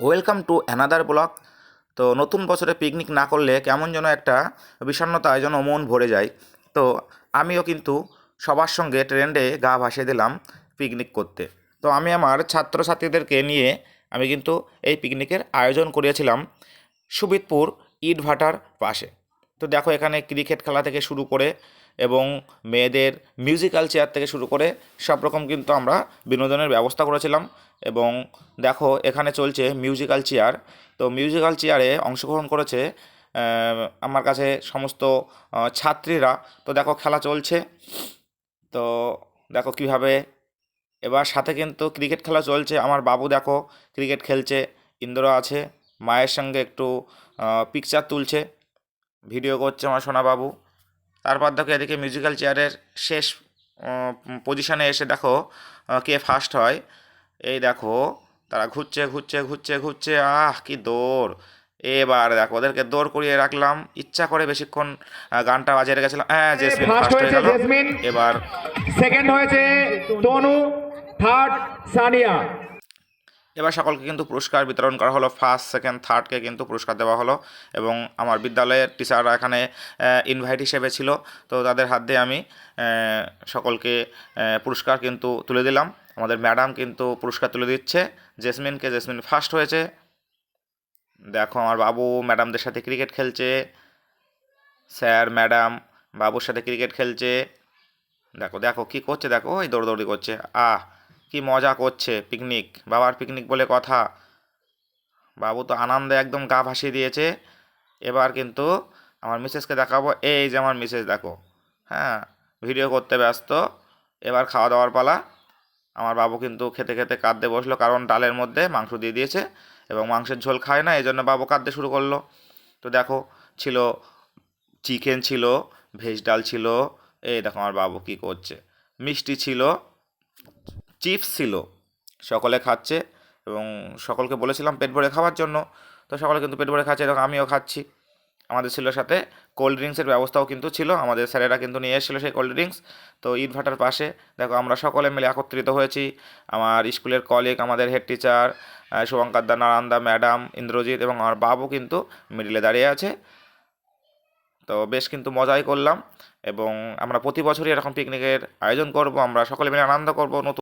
Welcome to another block তো নতুন বছরে পিকনিক না করলে কেমন যেন একটা বিষণ্ণতায় যেন মন ভরে যায়। তো আমিও কিন্তু সবার সঙ্গে ট্রেন্ডে গা ভাসিয়ে দিলাম পিকনিক করতে। তো আমি আমার ছাত্রছাত্রীদেরকে নিয়ে আমি কিন্তু এই পিকনিকের আয়োজন করিয়েছিলাম সুবিতপুর ইটভাটার পাশে। তো দেখো এখানে ক্রিকেট খেলা থেকে শুরু করে এবং মেয়েদের মিউজিক্যাল চেয়ার থেকে শুরু করে সব রকম কিন্তু আমরা বিনোদনের ব্যবস্থা করেছিলাম এবং দেখো এখানে চলছে মিউজিক্যাল চেয়ার তো মিউজিক্যাল চেয়ারে অংশগ্রহণ করেছে আমার কাছে সমস্ত ছাত্রীরা। তো দেখো খেলা চলছে। তো দেখো কীভাবে এবার সাথে কিন্তু ক্রিকেট খেলা চলছে। আমার বাবু দেখো ক্রিকেট খেলছে, ইন্দ্র আছে, মায়ের সঙ্গে একটু পিকচার তুলছে। ভিডিও করছে আমার সোনা বাবু তারপর দেখো এদিকে মিউজিক্যাল চেয়ারের শেষ পজিশনে এসে দেখো কে ফার্স্ট হয়। এই দেখো তারা ঘুরছে ঘুরছে ঘুরছে ঘুরছে আহ কি দৌড়। এবার দেখো ওদেরকে দৌড় করিয়ে রাখলাম। ইচ্ছা করে বেশিক্ষণ গানটা বাজিয়ে রেখেছিলাম। হ্যাঁ জেসমিন ফার্স্ট হয়ে হয়েছে গেল। জেসমিন। এবার সেকেন্ড হয়েছে তনু থার্ড সানিয়া। এবার সকলকে কিন্তু পুরস্কার বিতরণ করা হলো ফার্স্ট সেকেন্ড থার্ডকে কিন্তু পুরস্কার দেওয়া হলো এবং আমার বিদ্যালয়ের টিচাররা এখানে ইনভাইট হিসেবে ছিল। তো তাদের হাত দিয়ে আমি সকলকে পুরস্কার কিন্তু তুলে দিলাম। আমাদের ম্যাডাম কিন্তু পুরস্কার তুলে দিচ্ছে। জেসমিনকে, জেসমিন ফার্স্ট হয়েছে। দেখো আমার বাবু ম্যাডামদের সাথে ক্রিকেট খেলছে। স্যার, ম্যাডাম, বাবুর সাথে ক্রিকেট খেলছে। দেখো দেখো কি করছে, দেখো, ওই দৌড়দৌড়ি করছে। আহ কি মজা করছে পিকনিক বাবার পিকনিক বলে কথা। বাবু তো আনন্দে একদম গা ভাসিয়ে দিয়েছে। এবার কিন্তু আমার মিসেসকে দেখাবো। এই যে আমার মিসেস দেখো। হ্যাঁ ভিডিও করতে ব্যস্ত। এবার খাওয়া দাওয়ার পালা। আমার বাবু কিন্তু খেতে খেতে কাঁদতে বসল কারণ ডালের মধ্যে মাংস দিয়ে দিয়েছে এবং মাংসের ঝোল খায় না এই জন্য বাবু কাঁদতে শুরু করল। তো দেখো, ছিল চিকেন ছিল ভেজ ডাল ছিল। এই দেখো আমার বাবু কী করছে। মিষ্টি ছিল। চিপস ছিল। সকলে খাচ্ছে এবং সকলকে বলেছিলাম পেট ভরে খাওয়ার জন্য। তো সকলে কিন্তু পেট ভরে খাচ্ছে এবং আমিও খাচ্ছি। আমাদের ছিল সাথে কোল্ড ড্রিঙ্কসের ব্যবস্থাও কিন্তু ছিল। আমাদের স্যারেরা কিন্তু নিয়ে এসেছিল সেই কোল্ড ড্রিঙ্কস তো ইটভাটার পাশে, দেখো আমরা সকলে মিলে একত্রিত হয়েছি। আমার স্কুলের কলিগ আমাদের হেড টিচার শুভঙ্কার দা নারায়ণ দা ম্যাডাম ইন্দ্রজিৎ এবং আমার বাবু কিন্তু মিডিলে দাঁড়িয়ে আছে। তো বেশ কিন্তু মজাই করলাম এবং আমরা প্রতি বছরই এরকম পিকনিকের আয়োজন করব। আমরা সকলে মিলে আনন্দ করব। নতুন